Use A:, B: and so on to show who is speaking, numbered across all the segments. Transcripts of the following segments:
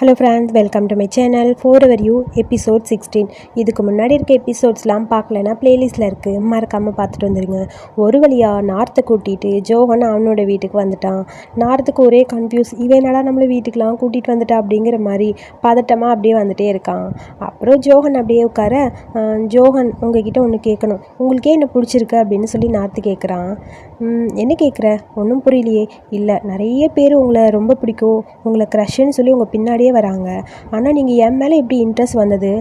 A: Hello friends welcome to my channel for our you episode sixteen இதுக்கு முன்னாடி இருக்க எபிசோட்ஸ்லாம் பார்க்கலனா ப்ளேலிஸ்ட்டில் இருக்குது மறக்காமல் பார்த்துட்டு வந்துடுங்க ஒரு வழியாக நார்த்தை கூட்டிகிட்டு ஜோகன் அவனோட வீட்டுக்கு வந்துட்டான். நார்த்துக்கு ஒரே கன்ஃபியூஸ் இவன் என்னடா நம்மளை வீட்டுக்கெலாம் கூட்டிகிட்டு வந்துட்டா அப்படிங்கிற மாதிரி பதட்டமாக அப்படியே வந்துட்டே இருக்கான். அப்புறம் ஜோகன் அப்படியே உட்கார ஜோகன் உங்ககிட்ட ஒன்று கேட்கணும். உங்களுக்கே என்ன பிடிச்சிருக்கு? அப்படின்னு சொல்லி நார்த்து கேட்குறான் என்ன கேட்குற ஒன்றும் புரியலையே. இல்லை நிறைய பேர் உங்களை ரொம்ப பிடிக்கும். உங்களை க்ரஷ்ன்னு சொல்லி உங்கள் பின்னாடியே வராங்க. ஆனால் நீங்கள் என் மேலே எப்படி இன்ட்ரெஸ்ட் வந்தது?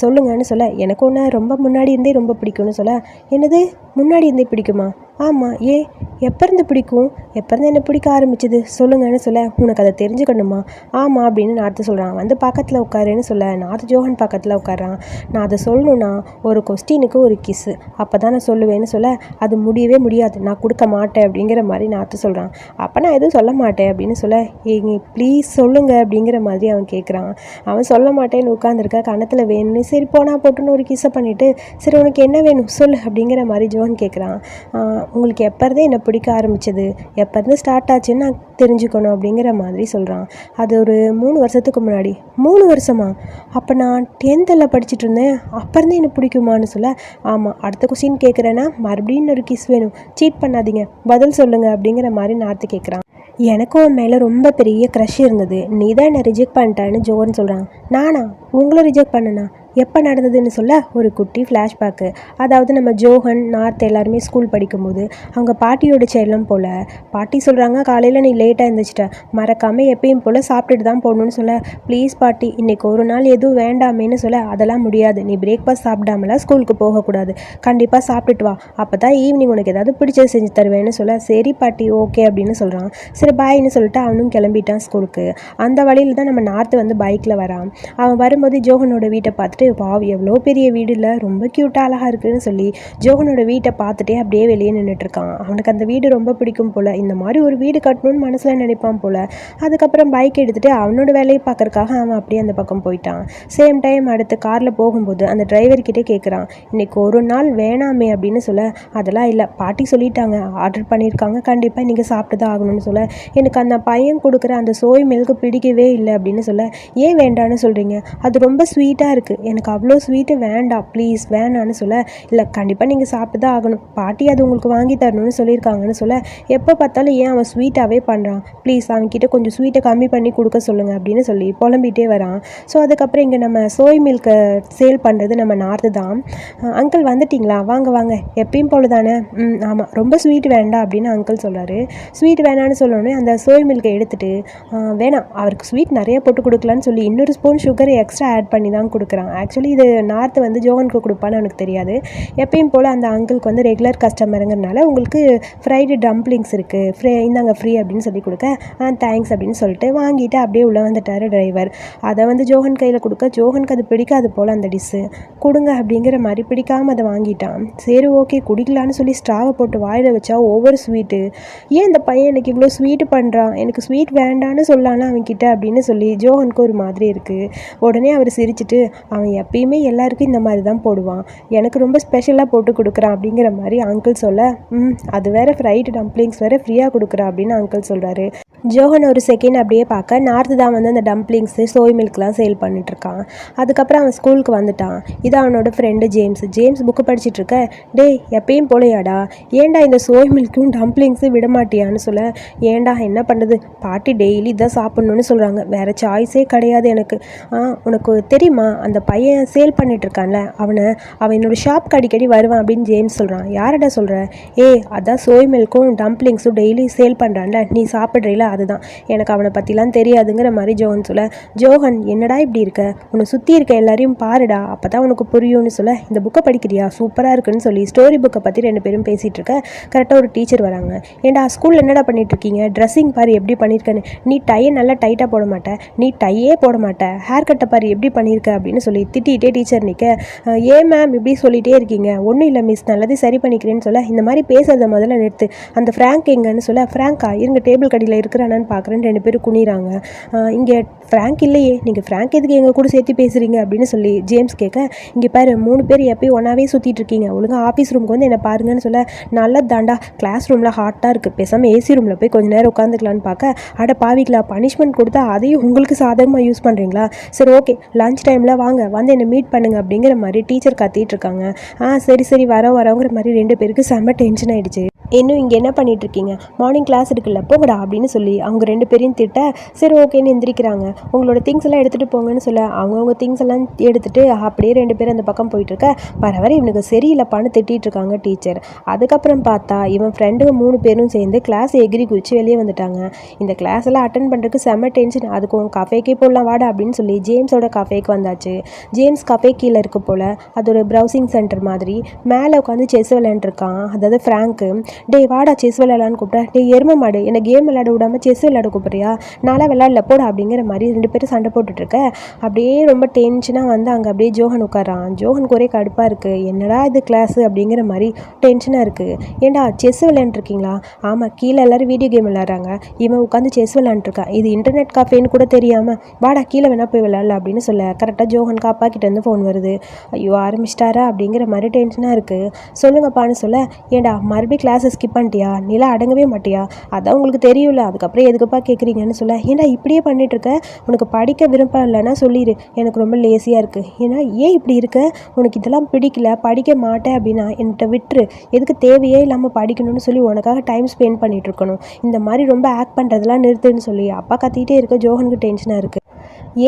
A: சொல்லுங்கன்னு சொல்ல எனக்கு ஒன்று ரொம்ப முன்னாடி இருந்தே ரொம்ப பிடிக்கும்னு சொல்ல என்னது? முன்னாடி இருந்தே பிடிக்குமா? ஆமாம் ஏன் எப்போருந்து பிடிக்கும்? எப்போருந்து என்ன பிடிக்க ஆரம்பிச்சது? சொல்லுங்கன்னு சொல்ல உனக்கு அதை தெரிஞ்சுக்கணுமா? ஆமாம் அப்படின்னு நார்த்து சொல்கிறான் வந்து பக்கத்தில் உட்காருன்னு சொல்ல நார்த்து ஜோஹன் பக்கத்தில் உட்காரான் நான் அதை சொல்லணும்னா ஒரு கொஸ்டினுக்கு ஒரு கிஸ்ஸு அப்போ தான் நான் சொல்லுவேன்னு சொல்ல அது முடியவே முடியாது. நான் கொடுக்க மாட்டேன் அப்படிங்கிற மாதிரி நார்த்து சொல்கிறான் அப்போ நான் எதுவும் சொல்ல மாட்டேன் அப்படின்னு சொல்ல ஏங்க ப்ளீஸ் சொல்லுங்க அப்படிங்கிற மாதிரி அவன் கேட்குறான் அவன் சொல்ல மாட்டேன்னு உட்காந்துருக்க கணத்தில் வேணும்னு சரி போனால் போட்டுன்னு ஒரு கிஸ்ஸை பண்ணிவிட்டு சரி உனக்கு என்ன வேணும்? சொல்லு அப்படிங்கிற மாதிரி எப்போன்னு கேட்குறான் உங்களுக்கு எப்போருந்தே என்னை பிடிக்க ஆரம்பிச்சது? எப்போருந்து ஸ்டார்ட் ஆச்சுன்னு நான் தெரிஞ்சுக்கணும் அப்படிங்கிற மாதிரி சொல்கிறான் அது ஒரு மூணு வருஷத்துக்கு முன்னாடி. மூணு வருஷமா? அப்போ நான் டென்த்தில் படிச்சுட்டு இருந்தேன். அப்போ இருந்தே எனக்கு பிடிக்குமான்னு சொல்ல ஆமாம் அடுத்த கொஸ்டின் கேட்குறேன்னா மறுபடியும் ஒரு கிஸ் வேணும். சீட் பண்ணாதீங்க. பதில் சொல்லுங்கள் அப்படிங்கிற மாதிரி நார்த்து கேட்குறான் எனக்கும் உன் மேலே ரொம்ப பெரிய க்ரஷ் இருந்தது. நீ தான் என்னை ரிஜெக்ட் பண்ணிட்டான்னு ஜோன்னு சொல்கிறான் நானா? உங்களை ரிஜெக்ட் பண்ணனா? எப்போ நடந்ததுன்னு சொல்ல ஒரு குட்டி ஃப்ளாஷ்பேக்கு அதாவது நம்ம ஜோஹன் நார்த் எல்லாருமே ஸ்கூல் படிக்கும்போது அவங்க பாட்டியோட செல்லம் போல் பாட்டி சொல்கிறாங்க காலையில் நீ லேட்டாக எழுந்திரிச்சிட்ட மறக்காமல் எப்பயும் போல் சாப்பிட்டுட்டு தான் போகணும்னு சொல்ல ப்ளீஸ் பாட்டி இன்றைக்கி ஒரு நாள் எதுவும் வேண்டாமேன்னு சொல்ல அதெல்லாம் முடியாது. நீ பிரேக்ஃபாஸ்ட் சாப்பிடாமலாம் ஸ்கூலுக்கு போகக்கூடாது. கண்டிப்பாக சாப்பிட்டுட்டு வா. அப்போ தான் ஈவினிங் உனக்கு ஏதாவது பிடிச்சது செஞ்சு தருவேன்னு சொல்ல சரி பாட்டி ஓகே அப்படின்னு சொல்கிறான் சரி பாய்னு சொல்லிட்டு அவனும் கிளம்பிட்டான் ஸ்கூலுக்கு அந்த வழியில் தான் நம்ம நார்த்து வந்து பைக்கில் வரான். அவன் வரும்போது ஜோகனோட வீட்டை பார்த்து பார்த்துட்டு வாவ் எவ்வளோ பெரிய வீடு இல்லை ரொம்ப க்யூட்டாக அழகாக இருக்குன்னு சொல்லி ஜோகனோட வீட்டை பார்த்துட்டே அப்படியே வெளியே நின்றுட்டுருக்கான் அவனுக்கு அந்த வீடு ரொம்ப பிடிக்கும் போல். இந்த மாதிரி ஒரு வீடு கட்டணும்னு மனசில் நினைப்பான் போல். அதுக்கப்புறம் பைக் எடுத்துகிட்டு அவனோட வேலையை பார்க்கறக்காக அவன் அப்படியே அந்த பக்கம் போயிட்டான். சேம் டைம் அடுத்து காரில் போகும்போது அந்த டிரைவர்கிட்டே கேட்குறான் இன்னைக்கு ஒரு நாள் வேணாமே அப்படின்னு சொல்ல அதெல்லாம் இல்லை. பாட்டி சொல்லிட்டாங்க. ஆர்டர் பண்ணியிருக்காங்க. கண்டிப்பாக நீங்கள் சாப்பிட்டு தான் ஆகணும்னு சொல்ல. எனக்கு அந்த பையன் கொடுக்குற அந்த சோய் மில்க்கு பிடிக்கவே இல்லை அப்படின்னு சொல்ல ஏன் வேண்டான்னு சொல்கிறீங்க அது ரொம்ப ஸ்வீட்டாக இருக்குது எனக்கு அவ்வளோ ஸ்வீட்டு வேண்டாம் ப்ளீஸ் வேணான்னு சொல்ல. இல்லை கண்டிப்பாக நீங்கள் சாப்பிட்டு தான் ஆகணும். பாட்டி அது உங்களுக்கு வாங்கி தரணும்னு சொல்லியிருக்காங்கன்னு சொல்ல. எப்போ பார்த்தாலும் ஏன் அவன் ஸ்வீட்டாகவே பண்ணுறான் ப்ளீஸ் அவன்கிட்ட கொஞ்சம் ஸ்வீட்டை கம்மி பண்ணி கொடுக்க சொல்லுங்கள் அப்படின்னு சொல்லி புலம்பிகிட்டே வரான். ஸோ அதுக்கப்புறம் இங்கே நம்ம சோய் மில்கை சேல் பண்ணுறது நம்ம நார்த்து தான். அங்கிள் வந்துட்டிங்களா? வாங்க வாங்க. எப்பயும் போல தானே ம் ஆமாம் ரொம்ப ஸ்வீட் வேண்டாம் அப்படின்னு அங்கிள் சொல்கிறாரு ஸ்வீட் வேணான்னு சொல்லணுன்னே அந்த சோய் மில்கை எடுத்துட்டு வேணாம். அவருக்கு ஸ்வீட் நிறைய போட்டு கொடுக்கலான்னு சொல்லி இன்னொரு ஸ்பூன் சுகரை எக்ஸ்ட்ரா ஆட் பண்ணி தான் கொடுக்குறான். ஆக்சுவலி இது நார்த்து வந்து ஜோகனுக்கு கொடுப்பான்னு எனக்கு தெரியாது. எப்பயும் போல் அந்த அங்கிளுக்கு வந்து ரெகுலர் கஸ்டமருங்கிறனால உங்களுக்கு ஃப்ரைடு டம்ப்ளிங்ஸ் இருக்குது ஃப்ரீ இந்தாங்க ஃப்ரீ அப்படின்னு சொல்லி கொடுக்க ஆ தேங்க்ஸ் அப்படின்னு சொல்லிட்டு வாங்கிட்டு அப்படியே உள்ளே வந்துட்டார் டிரைவர் அதை வந்து ஜோகன் கையில் கொடுக்க ஜோகனுக்கு அது பிடிக்காது போல் அந்த டிஷ்ஷு கொடுங்க அப்படிங்கிற மாதிரி பிடிக்காம அதை வாங்கிட்டான். சரி ஓகே குடிக்கலான்னு சொல்லி ஸ்ட்ராவை போட்டு வாயில் வச்சா ஓவர் ஸ்வீட்டு ஏன் இந்த பையன் எனக்கு இவ்வளோ ஸ்வீட்டு பண்ணுறான் எனக்கு ஸ்வீட் வேண்டான்னு சொல்லானா அவன்கிட்ட அப்படின்னு சொல்லி ஜோகனுக்கு ஒரு மாதிரி இருக்குது உடனே அவர் சிரிச்சிட்டு அவன் எப்பயுமே எல்லாருக்கும் இந்த மாதிரி தான் போடுவான். எனக்கு ரொம்ப ஸ்பெஷலாக போட்டு கொடுக்குறான் அப்படிங்கிற மாதிரி அங்கிள் சொல்ல ம் அது வேறு ஃப்ரைடு டம்ப்ளிங்ஸ் வேறு ஃப்ரீயாக கொடுக்குறா அப்படின்னு அங்கிள் சொல்கிறாரு ஜோஹன் ஒரு செகண்ட் அப்படியே பார்க்க. நார்த்து தான் வந்து அந்த டம்ப்ளிங்ஸு சோய் மில்க்லாம் சேல் பண்ணிட்டுருக்கான். அதுக்கப்புறம் அவன் ஸ்கூலுக்கு வந்துட்டான். இது அவனோட ஃப்ரெண்டு ஜேம்ஸ் ஜேம்ஸ் புக்கு படிச்சிட்டு இருக்க. டேய் எப்பயும் போலையாடா? ஏன்டா இந்த சோய் மில்க்கும் டம்ப்ளிங்ஸும் விட மாட்டியான்னு சொல்ல? ஏன்டா என்ன பண்ணுறது பாட்டி டெய்லி இதான் சாப்பிட்ணுன்னு சொல்கிறாங்க வேறு சாய்ஸே கிடையாது எனக்கு. ஆ உனக்கு தெரியுமா? அந்த பையன் சேல் பண்ணிகிட்ருக்கான்ல அவனை அவன் என்னோட ஷாப்க்கு அடிக்கடி வருவான் அப்படின்னு ஜேம்ஸ் சொல்கிறான் யாரடா சொல்கிற ஏ அதான் சோய் மில்க்கும் டம்ப்ளிங்ஸும் டெய்லி சேல் பண்ணுறான்ல நீ சாப்பிட்றீல? அதுதான். எனக்கு அவனை பற்றிலாம் தெரியாதுங்கிற மாதிரி ஜோஹன் சொல்ல ஜோஹன் என்னடா இப்படி இருக்க? உன்னை சுற்றி இருக்க எல்லாரையும் பாருடா. அப்போ தான் உனக்கு புரியும்னு சொல்ல இந்த புக்கை படிக்கிறியா? சூப்பராக இருக்குன்னு சொல்லி ஸ்டோரி புக்கை பற்றி ரெண்டு பேரும் பேசிகிட்டு இருக்க கரெக்டாக ஒரு டீச்சர் வராங்க. ஏன்டா ஸ்கூலில் என்னடா பண்ணிட்டு இருக்கீங்க? ட்ரெஸ்ஸிங் பாரு எப்படி பண்ணியிருக்கேன்னு நீ டையை நல்லா டைட்டாக போட மாட்ட. நீ டையே போட மாட்ட. ஹேர் கட்டை பாரு எப்படி பண்ணியிருக்க அப்படின்னு சொல்லி திட்டிகிட்டே டீச்சர் நிற்க ஏன் மேம் இப்படி சொல்லிகிட்டே இருக்கீங்க? ஒன்றும் இல்லை மிஸ் நல்லது சரி பண்ணிக்கிறேன்னு சொல்ல இந்த மாதிரி பேசுறத முதல்ல நிறுத்து. அந்த ஃப்ராங்க் எங்கன்னு சொல்ல ஃப்ராங்கா இருங்க டேபிள் கடையில் இருக்கிற இருக்கிறானான்னு பார்க்குறேன் ரெண்டு பேரும் குனிறாங்க இங்கே ஃப்ராங்க் இல்லையே. நீங்கள் ஃப்ராங்க் எதுக்கு எங்கள் கூட சேர்த்து பேசுகிறீங்க அப்படின்னு சொல்லி ஜேம்ஸ் கேட்க இங்கே பாரு மூணு பேர் எப்பயும் ஒன்றாவே சுற்றிட்டு இருக்கீங்க. ஒழுங்கா ஆஃபீஸ் ரூமுக்கு வந்து என்னை பாருங்கன்னு சொல்ல நல்ல தாண்டா கிளாஸ் ரூமில் ஹாட்டாக இருக்குது பேசாமல் ஏசி ரூமில் போய் கொஞ்ச நேரம் உட்காந்துக்கலான்னு பார்க்க அட பாவிக்கலாம் பனிஷ்மெண்ட் கொடுத்தா அதையும் உங்களுக்கு சாதகமாக யூஸ் பண்ணுறீங்களா சரி ஓகே லஞ்ச் டைமில் வாங்க. வந்து என்னை மீட் பண்ணுங்க. அப்படிங்கிற மாதிரி டீச்சர் கத்திட்டு இருக்காங்க. ஆ சரி சரி. வர வரோங்கிற மாதிரி ரெண்டு பேருக்கு செம்ம டென்ஷன் ஆகிடுச்சு இன்னும் இங்கே என்ன பண்ணிகிட்ருக்கீங்க மார்னிங் கிளாஸ் இருக்குல்ல போங்கடா. அப்படின்னு சொல்லி அவங்க ரெண்டு பேரையும் திட்ட சரி ஓகேன்னு எந்திரிக்கிறாங்க. உங்களோட திங்ஸ் எல்லாம் எடுத்துகிட்டு போங்கன்னு சொல்ல அவங்கவுங்க திங்ஸ் எல்லாம் எடுத்துகிட்டு அப்படியே ரெண்டு பேரும் அந்த பக்கம் போயிட்டு இருக்க இவனுக்கு சரியில்லைப்பான்னு திட்டிகிட்டு இருக்காங்க டீச்சர் அதுக்கப்புறம் பார்த்தா இவன் ஃப்ரெண்டுங்க மூணு பேரும் சேர்ந்து கிளாஸ் எகிரி குதிச்சு வெளியே வந்துட்டாங்க. இந்த கிளாஸ் எல்லாம் அட்டன் பண்ணுறதுக்கு செம்ம டென்ஷன் அதுக்கு உன் கஃபேக்கே போடலாம் வாடா அப்படின்னு சொல்லி ஜேம்ஸோட கஃபேக்கு வந்தாச்சு. ஜேம்ஸ் கஃபே கீழே இருக்க போல் அதோட ப்ரௌசிங் சென்டர் மாதிரி. மேலே உட்காந்து செஸ் விளையாண்டுருக்கான். அதாவது ஃப்ராங்க்கு டே வாடா செஸ் விளையாடலான்னு கூப்பிட்டேன் டே எரும மாடு என்னை கேம் விளையாட விடாம செஸ் விளையாட கூப்பிட்றியா? நாளாக விளையாடல போடா அப்படிங்கிற மாதிரி ரெண்டு பேரும் சண்டை போட்டுட்ருக்க. அப்படியே ரொம்ப டென்ஷனாக வந்து அங்கே அப்படியே ஜோகன் உட்காரான் ஜோகன் ஒரே கடுப்பாக இருக்குது என்னடா இது கிளாஸு அப்படிங்கிற மாதிரி டென்ஷனாக இருக்குது ஏன்டா செஸ் விளையாண்டுருக்கீங்களா? ஆமாம் கீழே எல்லாரும் வீடியோ கேம் விளையாடுறாங்க. இவன் உட்காந்து செஸ் விளையாண்டுருக்கான் இது இன்டர்நெட் காஃபேன்னு கூட தெரியாமல் வாடா கீழே வேணா போய் விளாட்ல அப்படின்னு சொல்ல. கரெக்டாக ஜோகன் அப்பா கிட்டேருந்து ஃபோன் வருது. ஐயோ ஆரம்பிச்சிட்டாரா அப்படிங்கிற மாதிரி டென்ஷனாக இருக்குது சொல்லுங்கப்பான்னு சொல்ல ஏன்டா மறுபடியும் கிளாஸை ஸ்கிப் பண்ணிட்டியா? நிலா அடங்கவே மாட்டியா? அதான் உங்களுக்கு தெரியும்ல அதுக்கப்புறம் எதுக்குப்பா கேட்குறீங்கன்னு சொல்ல ஏன்னா இப்படியே பண்ணிகிட்ருக்க உனக்கு படிக்க விருப்பம் இல்லைன்னா சொல்லிடு எனக்கு ரொம்ப லேசியாக இருக்குது ஏன்னா ஏன் இப்படி இருக்க? உனக்கு இதெல்லாம் பிடிக்கல படிக்க மாட்டேன் அப்படின்னா என்கிட்ட விட்டுரு. எதுக்கு தேவையே இல்லாமல் படிக்கணும்னு சொல்லி உனக்காக டைம் ஸ்பெண்ட் பண்ணிகிட்ருக்கணும் இருக்கணும் இந்த மாதிரி ரொம்ப ஆக்ட் பண்ணுறதெல்லாம் நிறுத்துன்னு சொல்லி அப்பா கத்திக்கிட்டே இருக்க ஜோகனுக்கு டென்ஷனாக இருக்குது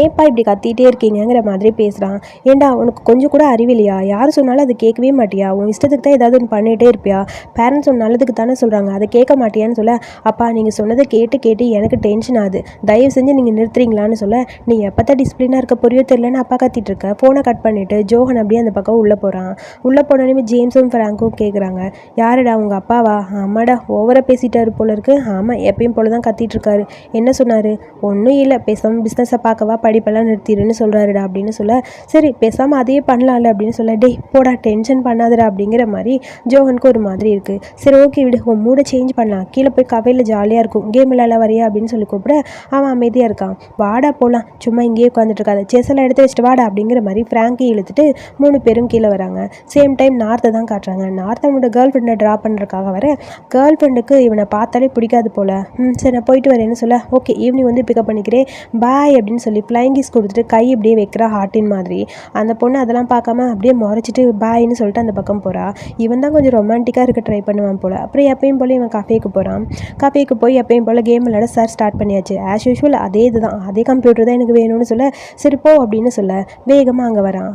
A: ஏன்ப்பா இப்படி கத்திட்டே இருக்கீங்கங்கிற மாதிரி பேசுகிறான் ஏன்டா உனக்கு கொஞ்சம் கூட அறிவில்லையா யார் சொன்னாலும் அதை கேட்கவே மாட்டியா? உன் இஷ்டத்துக்கு தான் ஏதாவது ஒன்று பண்ணிகிட்டே இருப்பியா? பேரண்ட்ஸ் ஒன்று நல்லதுக்கு தானே சொல்கிறாங்க அதை கேட்க மாட்டியான்னு சொல்ல அப்பா நீங்கள் சொன்னதை கேட்டு கேட்டு எனக்கு டென்ஷன் ஆகுது. தயவு செஞ்சு நீங்கள் நிறுத்துறீங்களான்னு சொல்ல நீ எப்போ தான் டிசிப்ளினாக இருக்க பொரியோ தெரியலன்னு அப்பா கத்திட்டு இருக்க. ஃபோனை கட் பண்ணிவிட்டு ஜோஹன் அப்படியே அந்த பக்கம் உள்ளே போகிறான் உள்ளே போனோடனே ஜேம்ஸும் ஃப்ராங்கும் கேட்குறாங்க யாருடா உங்கள் அப்பாவா? ஆமாடா ஓவராக பேசிட்டாரு போல இருக்கு. ஆமாம் எப்பயும் போல தான் கத்திட்டு இருக்காரு. என்ன சொன்னார்? ஒன்றும் இல்லை பேசாமல் பிஸ்னஸை பார்க்கவா படிப்பெல்லாம் நிறுத்திடுன்னு சொல்கிறாருடா அப்படின்னு சொல்ல சரி பேசாமல் அதையே பண்ணலாம்ல அப்படின்னு சொல்ல டேய் போடா டென்ஷன் பண்ணாதடா அப்படிங்கிற மாதிரி ஜோகனுக்கு ஒரு மாதிரி இருக்குது சரி ஓகே விடு உன் மூடை சேஞ்ச் பண்ணலாம். கீழே போய் கவையில் ஜாலியாக இருக்கும். கேம் விளையாட வரையா அப்படின்னு சொல்லி கூப்பிட அவன் அமைதியாக இருக்கான். வாடா போகலாம் சும்மா இங்கேயே உட்காந்துட்டு இருக்காது செஸ் எல்லாம் எடுத்து வச்சுட்டு வாடா அப்படிங்கிற மாதிரி ஃப்ராங்கி இழுத்துட்டு மூணு பேரும் கீழே வராங்க. சேம் டைம் நார்த்தை தான் காட்டுறாங்க. நார்த் அவனோட கேர்ள் ஃப்ரெண்டை ட்ரா பண்ணுறதுக்காக வர கேர்ள் ஃப்ரெண்டுக்கு இவனை பார்த்தாலே பிடிக்காது போல். ம் சரி நான் போயிட்டு வரேன்னு சொல்ல ஓகே ஈவினிங் வந்து பிக்கப் பண்ணிக்கிறேன். பாய் அப்படின்னு சொல்லி ஃப்ளைங் கிஸ் கொடுத்துட்டு கை இப்படியே வைக்கிறா ஹார்ட்டின் மாதிரி. அந்த பொண்ணு அதெல்லாம் பார்க்காம அப்படியே முறைச்சிட்டு பாய்னு சொல்லிட்டு அந்த பக்கம் போகிறா இவன் தான் கொஞ்சம் ரொமான்டிக்காக இருக்க ட்ரை பண்ணுவான் போல். அப்புறம் எப்பயும் போல் இவன் கஃபேக்கு போகிறான் கஃபேக்கு போய் எப்பயும் போல் கேம் விளையாட சார் ஸ்டார்ட் பண்ணியாச்சு. ஆஸ் யூஷுவல் அதே இதுதான். அதே கம்ப்யூட்டர் தான் எனக்கு வேணும்னு சொல்ல சரி போ அப்படின்னு சொல்ல வேகமாக அங்கே வரான்.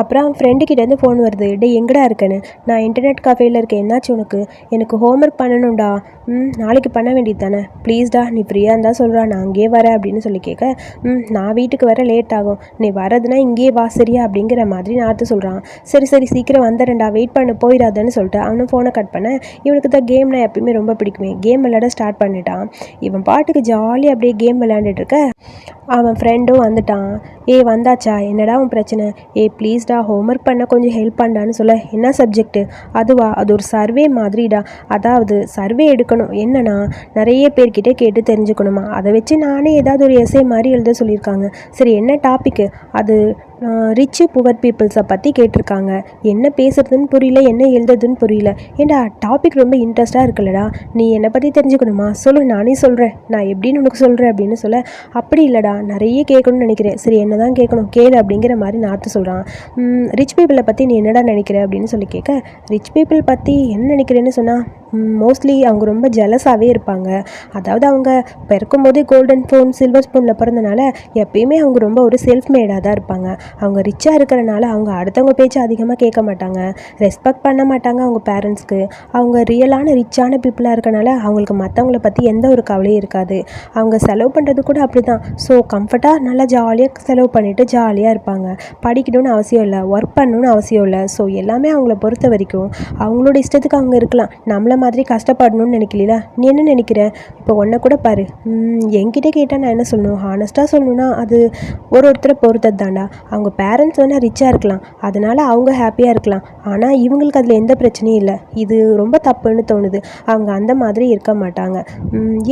A: அப்புறம் அவன் ஃப்ரெண்டு கிட்டேருந்து ஃபோன் வருது. டே எங்கடா இருக்கேன்னு? நான் இன்டர்நெட் கஃபேயில் இருக்கேன். என்னாச்சு உனக்கு? எனக்கு ஹோம்ஒர்க் பண்ணணும்டா. ம் நாளைக்கு பண்ண வேண்டியது தானே? ப்ளீஸ்டா நீ ஃப்ரீயாக இருந்தால் சொல்கிறா நான் அங்கேயே வரேன் அப்படின்னு சொல்லி கேட்க ம் நான் நான் வீட்டுக்கு வர லேட் ஆகும். நீ வரதுன்னா இங்கேயே வா சரியா அப்படிங்கிற மாதிரி நார்த்து சொல்கிறான் சரி சரி சீக்கிரம் வந்துடுறேன்டா. வெயிட் பண்ண போயிடாதன்னு சொல்லிட்டு அவனும் ஃபோனை கட் பண்ண. இவனுக்கு தான் கேம்னா எப்பயுமே ரொம்ப பிடிக்குமே. கேம் விளையாட ஸ்டார்ட் பண்ணிட்டான். இவன் பாட்டுக்கு ஜாலியாக அப்படியே கேம் விளையாண்டுட்டு இருக்க. அவன் ஃப்ரெண்டும் வந்துட்டான். ஏ வந்தாச்சா? என்னடா உன் பிரச்சனை? ஏ ப்ளீஸ்டா ஹோம்ஒர்க் பண்ண கொஞ்சம் ஹெல்ப் பண்ணான்னு சொல்ல. என்ன சப்ஜெக்ட்டு அதுவா? அது ஒரு சர்வே மாதிரிடா. அதாவது சர்வே எடுக்கணும். என்னன்னா நிறைய பேர்கிட்ட கேட்டு தெரிஞ்சுக்கணுமா? அதை வச்சு நானே ஏதாவது ஒரு எஸ்ஏ மாதிரி எழுத சொல்லியிருக்காங்க சரி என்ன டாப்பிக்கு அது ரிச்சு புவர் பீப்புள்ஸை பற்றி கேட்டிருக்காங்க. என்ன பேசுகிறதுன்னு புரியல என்ன எழுதுறதுன்னு புரியல. ஏண்டா டாபிக் ரொம்ப இன்ட்ரெஸ்ட்டாக இருக்குல்லடா. நீ என்னை பற்றி தெரிஞ்சுக்கணுமா? சொல்லு நானே சொல்கிறேன் நான் எப்படின்னு உனக்கு சொல்கிறேன் அப்படின்னு சொல்ல அப்படி இல்லைடா. நிறைய கேட்கணும்னு நினைக்கிறேன். சரி என்ன தான் கேட்கணும்? கேளு அப்படிங்கிற மாதிரி நார்த்து சொல்கிறான் ரிச் பீப்புளை பற்றி நீ என்னடா நினைக்கிற? அப்படின்னு சொல்லி கேட்க ரிச் பீப்புள் பற்றி என்ன நினைக்கிறேன்னு சொன்னால் மோஸ்ட்லி அவங்க ரொம்ப ஜெலஸாகவே இருப்பாங்க. அதாவது அவங்க பிறக்கும் போதே கோல்டன் ஃபோன் சில்வர் ஸ்பூனில் பிறந்தனால எப்பயுமே அவங்க ரொம்ப ஒரு செல்ஃப் மேடாக தான் இருப்பாங்க. அவங்க ரிச்சாக இருக்கிறனால அவங்க அடுத்தவங்க பேச்சு அதிகமாக கேட்க மாட்டாங்க. ரெஸ்பெக்ட் பண்ண மாட்டாங்க அவங்க பேரண்ட்ஸ்க்கு அவங்க ரியலான ரிச்சான பீப்புளாக இருக்கனால அவங்களுக்கு மற்றவங்கள பற்றி எந்த ஒரு கவலையும் இருக்காது. அவங்க செலவு பண்ணுறது கூட அப்படி தான் ஸோ கம்ஃபர்ட்டாக நல்லா ஜாலியாக செலவு பண்ணிவிட்டு ஜாலியாக இருப்பாங்க. படிக்கணும்னு அவசியம் இல்லை ஒர்க் பண்ணணும்னு அவசியம் இல்லை. ஸோ எல்லாமே அவங்கள பொறுத்த வரைக்கும் அவங்களோட இஷ்டத்துக்கு அவங்க இருக்கலாம். நம்மளை மாதிரி கஷ்டப்படணும்னு நினைக்கல நீ என்ன நினைக்கிற? இப்போ ஒன்றை கூட பாரு. என்கிட்ட கேட்டால் நான் என்ன சொல்லணும்? ஹானஸ்ட்டாக சொல்லணும்னா அது ஒரு ஒருத்தரை பொறுத்தது தாண்டா அவங்க அவங்க பேரண்ட்ஸ் வேணால் ரிச்சாக இருக்கலாம். அதனால் அவங்க ஹாப்பியாக இருக்கலாம். ஆனால் இவங்களுக்கு அதில் எந்த பிரச்சனையும் இல்லை. இது ரொம்ப தப்புன்னு தோணுது. அவங்க அந்த மாதிரி இருக்க மாட்டாங்க.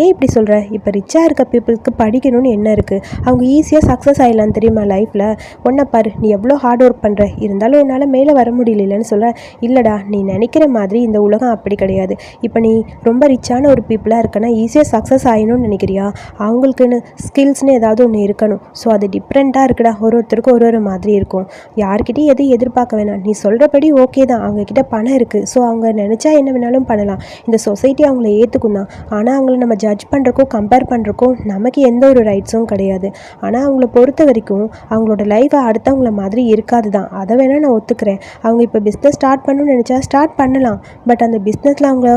A: ஏன் இப்படி சொல்கிற இப்போ ரிச்சாக இருக்க பீப்புளுக்கு படிக்கணும்னு என்ன இருக்குது அவங்க ஈஸியாக சக்ஸஸ் ஆகிடலாம் தெரியுமா லைஃப்பில் ஒன்றை பாரு நீ எவ்வளோ ஹார்ட் ஒர்க் பண்ணுற இருந்தாலும் என்னால் மேலே வர முடியலன்னு சொல்கிறேன் இல்லைடா நீ நினைக்கிற மாதிரி இந்த உலகம் அப்படி கிடையாது. இப்போ நீ ரொம்ப ரிச்சான ஒரு பீப்புளாக இருக்கனா ஈஸியாக சக்ஸஸ் ஆகணும்னு நினைக்கிறியா? அவங்களுக்குன்னு ஸ்கில்ஸ்னு ஏதாவது ஒன்று இருக்கணும். ஸோ அது டிஃப்ரெண்ட்டாக இருக்குடா. ஒரு ஒருத்தருக்கும் ஒரு ஒரு மாதிரி இருக்கும். யார்கிட்டையும் எதையும் எதிர்பார்க்க வேணாம். நீ சொல்கிறபடி ஓகே தான். அவங்கக்கிட்ட பணம் இருக்குது ஸோ அவங்க நினச்சா என்ன வேணாலும் பண்ணலாம். இந்த சொசைட்டி அவங்கள ஏற்றுக்கும் தான். ஆனால் அவங்கள நம்ம ஜட்ஜ் பண்ணுறக்கோ கம்பேர் பண்ணுறக்கோ நமக்கு எந்த ஒரு ரைட்ஸும் கிடையாது. ஆனால் அவங்கள பொறுத்த வரைக்கும் அவங்களோட லைஃப்பை அடுத்தவங்கள மாதிரி இருக்காது தான். அதை வேணால் நான் ஒத்துக்கிறேன். அவங்க இப்போ பிஸ்னஸ் ஸ்டார்ட் பண்ணணும்னு நினச்சா ஸ்டார்ட் பண்ணலாம். பட் அந்த பிஸ்னஸில் அவங்க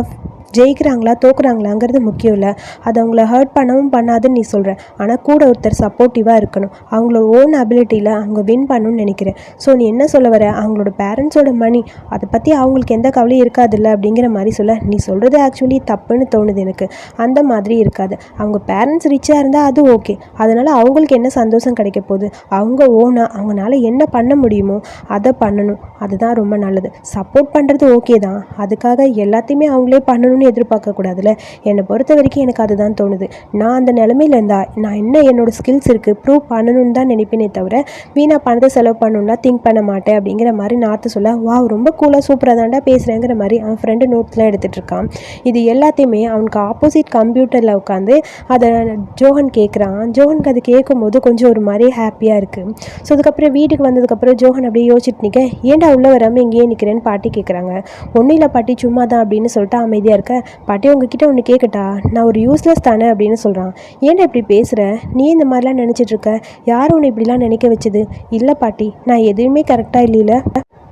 A: ஜெயிக்கிறாங்களா தோக்குறாங்களாங்கிறது முக்கியம் இல்லை. அது அவங்கள ஹர்ட் பண்ணவும் பண்ணாதுன்னு நீ சொல்கிற ஆனால் கூட ஒருத்தர் சப்போர்ட்டிவாக இருக்கணும். அவங்களோட ஓன் அபிலிட்டியில் அவங்க வின் பண்ணணும்னு நினைக்கிறேன். ஸோ நீ என்ன சொல்ல வர? அவங்களோட பேரண்ட்ஸோட மணி அதை பற்றி அவங்களுக்கு எந்த கவலையும் இருக்காதுல்ல அப்படிங்கிற மாதிரி சொல்ல. நீ சொல்கிறது ஆக்சுவலி தப்புன்னு தோணுது எனக்கு. அந்த மாதிரி இருக்காது. அவங்க பேரண்ட்ஸ் ரிச்சாக இருந்தால் அது ஓகே அதனால் அவங்களுக்கு என்ன சந்தோஷம் கிடைக்க போகுது? அவங்க ஓனாக அவங்களால என்ன பண்ண முடியுமோ அதை பண்ணணும். அதுதான் ரொம்ப நல்லது. சப்போர்ட் பண்ணுறது ஓகே தான். அதுக்காக எல்லாத்தையுமே அவங்களே பண்ணணும்னு எதிர்பார்க்க கூடாதுல்ல என்னை பொறுத்த வரைக்கும் எனக்கு அதுதான் தோணுது. நான் அந்த நிலமையில இருந்தா நான் என்ன என்னோட ஸ்கில்ஸ் இருக்குது ப்ரூவ் பண்ணணும்னு தான் நினைப்பேனே தவிர வீணாக பணத்தை செலவு பண்ணணும்னா திங்க் பண்ண மாட்டேன் அப்படிங்கிற மாதிரி நாற்று சொல்ல வா ரொம்ப கூலாக சூப்பராக தாண்டா பேசுகிறேங்கிற மாதிரி அவன் ஃப்ரெண்டு நோட்ஸ்லாம் எடுத்துகிட்டு இருக்கான். இது எல்லாத்தையுமே அவனுக்கு ஆப்போசிட் கம்ப்யூட்டரில் உட்காந்து அதை ஜோஹன் கேட்குறான் ஜோஹனுக்கு அது கேட்கும்போது கொஞ்சம் ஒரு மாதிரி ஹாப்பியாக இருக்குது ஸோ அதுக்கப்புறம் வீட்டுக்கு வந்ததுக்கப்புறம் ஜோஹன் அப்படியே யோசிச்சுட்டு நிற்க ஏன்டா உள்ளே வராமல் இங்கேயே நிற்கிறேன்னு பாட்டி கேட்குறாங்க ஒன்றும் இல்லை பாட்டி சும்மா தான் அப்படின்னு சொல்லிட்டு அமைதியாக இருக்க பாட்டி உங்ககிட்ட ஒன்று கேட்கட்டா நான் ஒரு யூஸ்லெஸ் தானே அப்படின்னு சொல்கிறான் ஏன்டா இப்படி பேசுகிற நீ இந்த மாதிரிலாம் நினச்சிட்டு இருக்க? யார் உன்னை இப்படிலாம் நினைக்க வச்சது? இல்லை பாட்டி நான் எதுவுமே கரெக்டாக இல்லைல்ல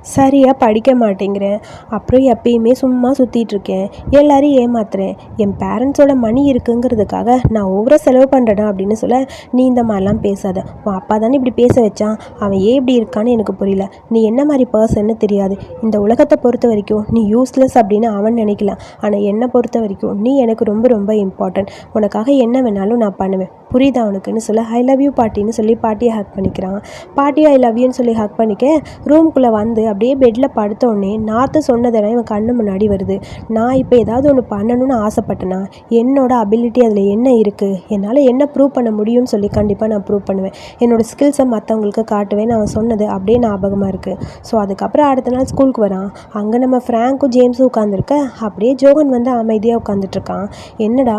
A: சரியாக படிக்க மாட்டேங்கிறேன். அப்புறம் எப்பயுமே சும்மா சுற்றிட்டு இருக்கேன் எல்லாரையும் ஏமாத்துறேன். என் பேரண்ட்ஸோட மணி இருக்குங்கிறதுக்காக நான் ஓவராக செலவு பண்ணுறேன் அப்படின்னு சொல்ல நீ இந்த மாதிரிலாம் பேசாத. உன் அப்பா தானே இப்படி பேச வச்சான். அவன் ஏன் இப்படி இருக்கான்னு எனக்கு புரியல. நீ என்ன மாதிரி பர்சன்னு தெரியாது. இந்த உலகத்தை பொறுத்த வரைக்கும் நீ யூஸ்லெஸ் அப்படின்னு அவன் நினைக்கலாம். ஆனால் என்னை பொறுத்த வரைக்கும் நீ எனக்கு ரொம்ப ரொம்ப இம்பார்ட்டன்ட் உனக்காக என்ன வேணாலும் நான் பண்ணுவேன். புரியுதா அவனுக்குன்னு சொல்ல ஐ லவ் யூ பாட்டின்னு சொல்லி பாட்டியை ஹக் பண்ணிக்கிறான். பாட்டி ஐ லவ் யூன்னு சொல்லி ஹக் பண்ணிக்க ரூம்குள்ளே வந்து அப்படியே பெட்டில் படுத்த உடனே நார்த்து சொன்னதெல்லாம் இவன் கண்ணு முன்னாடி வருது. நான் இப்போ ஏதாவது ஒன்று பண்ணணும்னு ஆசைப்பட்டேனா? என்னோட அபிலிட்டி அதில் என்ன இருக்குது என்னால் என்ன ப்ரூவ் பண்ண முடியும்னு சொல்லி கண்டிப்பாக நான் ப்ரூவ் பண்ணுவேன். என்னோடய ஸ்கில்ஸை மற்றவங்களுக்கு காட்டுவேன். அவன் சொன்னது அப்படியே ஞாபகமாக இருக்குது ஸோ அதுக்கப்புறம் அடுத்த நாள் ஸ்கூலுக்கு வரான். அங்கே நம்ம ஃப்ராங்க்கும் ஜேம்ஸும் உட்காந்துருக்க அப்படியே ஜோகன் வந்து அமைதியாக உட்காந்துட்ருக்கான் என்னடா